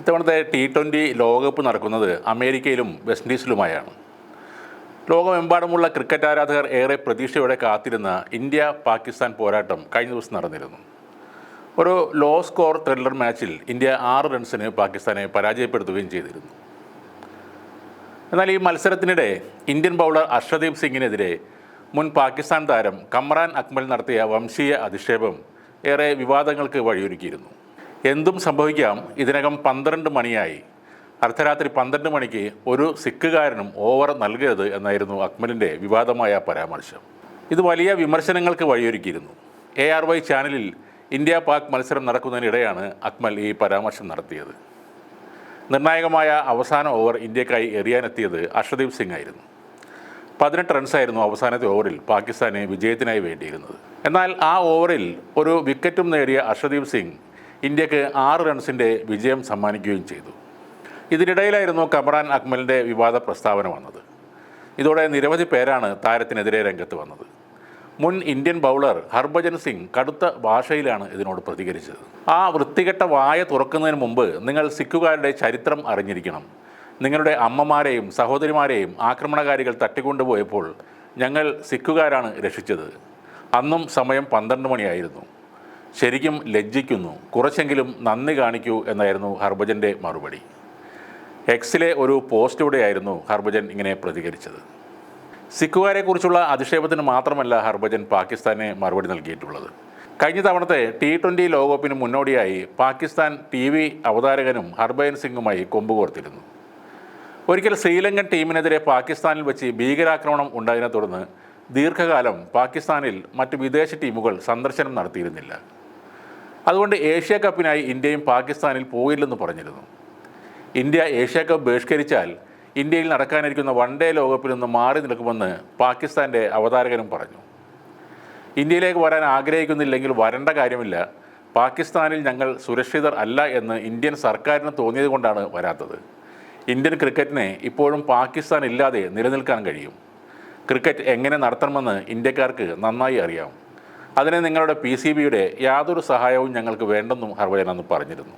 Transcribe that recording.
ഇത്തവണത്തെ T twenty ലോകകപ്പ് നടക്കുന്നത് അമേരിക്കയിലും വെസ്റ്റ് ഇൻഡീസിലുമായാണ് ലോകമെമ്പാടുമുള്ള ക്രിക്കറ്റ് ആരാധകർ ഏറെ പ്രതീക്ഷയോടെ കാത്തിരുന്ന ഇന്ത്യ പാകിസ്ഥാൻ പോരാട്ടം കഴിഞ്ഞ ദിവസം നടന്നിരുന്നു. ഒരു ലോ സ്കോർ ത്രില്ലർ മാച്ചിൽ ഇന്ത്യ ആറ് റൺസിന് പാകിസ്ഥാനെ പരാജയപ്പെടുത്തുകയും ചെയ്തിരുന്നു. എന്നാൽ ഈ മത്സരത്തിനിടെ ഇന്ത്യൻ ബൗളർ അർഷദീപ് സിംഗിനെതിരെ മുൻ പാകിസ്ഥാൻ താരം കമ്രാൻ അക്മൽ നടത്തിയ വംശീയ അധിക്ഷേപം ഏറെ വിവാദങ്ങൾക്ക് വഴിയൊരുക്കിയിരുന്നു. എന്തും സംഭവിക്കാം. ഇതിനകം പന്ത്രണ്ട് മണിയായി. അർദ്ധരാത്രി പന്ത്രണ്ട് മണിക്ക് ഒരു സിഖുകാരനും ഓവർ നൽകരുത് എന്നായിരുന്നു അക്മലിന്റെ വിവാദമായ പരാമർശം. ഇത് വലിയ വിമർശനങ്ങൾക്ക് വഴിയൊരുക്കിയിരുന്നു. എ ആർ വൈ ചാനലിൽ ഇന്ത്യ പാക് മത്സരം നടക്കുന്നതിനിടെയാണ് അക്മൽ ഈ പരാമർശം നടത്തിയത്. നിർണായകമായ അവസാന ഓവർ ഇന്ത്യക്കായി എറിയാനെത്തിയത് അർഷദീപ് സിംഗ് ആയിരുന്നു. പതിനെട്ട് റൺസായിരുന്നു അവസാനത്തെ ഓവറിൽ പാകിസ്ഥാനെ വിജയത്തിനായി വേണ്ടിയിരുന്നത്. എന്നാൽ ആ ഓവറിൽ ഒരു വിക്കറ്റും നേടിയ അർഷദീപ് സിംഗ് ഇന്ത്യയ്ക്ക് ആറ് റൺസിന്റെ വിജയം സമ്മാനിക്കുകയും ചെയ്തു. ഇതിനിടയിലായിരുന്നു കമറാൻ അക്മലിന്റെ വിവാദ പ്രസ്താവന വന്നത്. ഇതോടെ നിരവധി പേരാണ് താരത്തിനെതിരെ രംഗത്ത് വന്നത്. മുൻ ഇന്ത്യൻ ബൗളർ ഹർഭജൻ സിംഗ് കടുത്ത ഭാഷയിലാണ് ഇതിനോട് പ്രതികരിച്ചത്. ആ വൃത്തികെട്ട വായ തുറക്കുന്നതിന് മുമ്പ് നിങ്ങൾ സിഖുകാരുടെ ചരിത്രം അറിഞ്ഞിരിക്കണം. നിങ്ങളുടെ അമ്മമാരെയും സഹോദരിമാരെയും ആക്രമണകാരികൾ തട്ടിക്കൊണ്ടുപോയപ്പോൾ ഞങ്ങൾ സിഖുകാരാണ് രക്ഷിച്ചത്. അന്നും സമയം പന്ത്രണ്ട് മണിയായിരുന്നു. ശരിക്കും ലജ്ജിക്കുന്നു. കുറച്ചെങ്കിലും നന്ദി കാണിക്കൂ എന്നായിരുന്നു ഹർഭജന്റെ മറുപടി. എക്സിലെ ഒരു പോസ്റ്റിലൂടെയായിരുന്നു ഹർഭജൻ ഇങ്ങനെ പ്രതികരിച്ചത്. സിഖുകാരെക്കുറിച്ചുള്ള അധിക്ഷേപത്തിന് മാത്രമല്ല ഹർഭജൻ പാകിസ്ഥാനെ മറുപടി നൽകിയിട്ടുള്ളത്. കഴിഞ്ഞ തവണത്തെ ടി ട്വന്റി ലോകകപ്പിന് മുന്നോടിയായി പാകിസ്ഥാൻ ടി വി അവതാരകനും ഹർഭജൻ സിംഗുമായി കൊമ്പുകോർത്തിരുന്നു. ഒരിക്കൽ ശ്രീലങ്കൻ ടീമിനെതിരെ പാകിസ്ഥാനിൽ വെച്ച് ഭീകരാക്രമണം ഉണ്ടായതിനെ തുടർന്ന് ദീർഘകാലം പാകിസ്ഥാനിൽ മറ്റ് വിദേശ ടീമുകൾ സന്ദർശനം നടത്തിയിരുന്നില്ല. അതുകൊണ്ട് ഏഷ്യ കപ്പിനായി ഇന്ത്യയും പാകിസ്ഥാനിൽ പോയില്ലെന്ന് പറഞ്ഞിരുന്നു. ഇന്ത്യ ഏഷ്യ കപ്പ് ബഹിഷ്കരിച്ചാൽ ഇന്ത്യയിൽ നടക്കാനിരിക്കുന്ന വൺ ഡേ ലോകകപ്പിൽ നിന്ന് മാറി നിൽക്കുമെന്ന് പാകിസ്ഥാന്റെ അവതാരകനും പറഞ്ഞു. ഇന്ത്യയിലേക്ക് വരാൻ ആഗ്രഹിക്കുന്നില്ലെങ്കിൽ വരേണ്ട കാര്യമില്ല. പാകിസ്ഥാനിൽ ഞങ്ങൾ സുരക്ഷിതർ അല്ല എന്ന് ഇന്ത്യൻ സർക്കാരിന് തോന്നിയത് കൊണ്ടാണ് വരാത്തത്. ഇന്ത്യൻ ക്രിക്കറ്റിനെ ഇപ്പോഴും പാകിസ്ഥാൻ ഇല്ലാതെ നിലനിൽക്കാൻ കഴിയും. ക്രിക്കറ്റ് എങ്ങനെ നടത്തണമെന്ന് ഇന്ത്യക്കാർക്ക് നന്നായി അറിയാം. അതിന് നിങ്ങളുടെ പി സി ബിയുടെ യാതൊരു സഹായവും ഞങ്ങൾക്ക് വേണ്ടെന്നും ഹർഭജൻ അന്ന് പറഞ്ഞിരുന്നു.